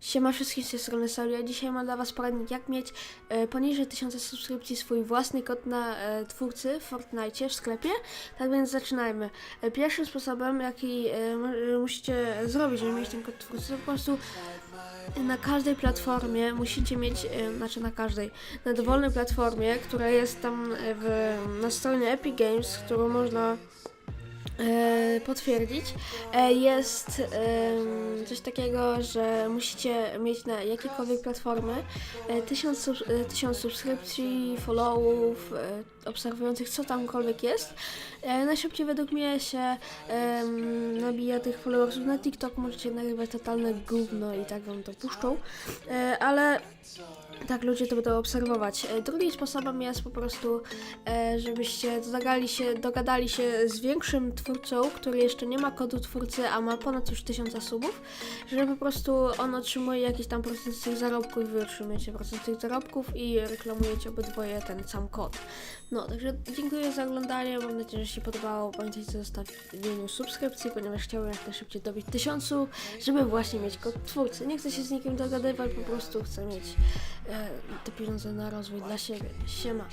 Siema wszystkim z tej strony Saulia. Dzisiaj mam dla Was poradnik jak mieć e, poniżej 1000 subskrypcji swój własny kod na e, twórcy w Fortnite w sklepie. Tak więc zaczynajmy. E, pierwszym sposobem jaki e, e, musicie zrobić, żeby mieć ten kod twórcy to po prostu na każdej platformie musicie mieć, e, znaczy na każdej, na dowolnej platformie, która jest tam e, w, na stronie Epic Games, którą można potwierdzić, e, jest coś takiego, że musicie mieć na jakiejkolwiek platformy e, tysiąc, sub, e, tysiąc subskrypcji, followów, e, obserwujących, co tamkolwiek jest. E, najszybciej według mnie się nabija tych followersów na TikTok, możecie nagrywać totalne gówno i tak wam to puszczą, e, ale tak ludzie to będą obserwować. E, Drugim sposobem jest po prostu, e, żebyście dogadali się, dogadali się z większym twórcą, który jeszcze nie ma kodu twórcy, a ma ponad już 1000 subów, że po prostu on otrzymuje jakiś tam procent z tych zarobków i wy otrzymujecie procent z tych zarobków i reklamujecie obydwoje ten sam kod. No, także dziękuję za oglądanie, mam nadzieję, że się podobało. Pamiętajcie o zostawieniu subskrypcji, ponieważ chciałbym jak najszybciej dobić tysiącu, żeby właśnie mieć kod twórcy. Nie chcę się z nikim dogadywać, po prostu chcę mieć e, te pieniądze na rozwój dla siebie. Siema.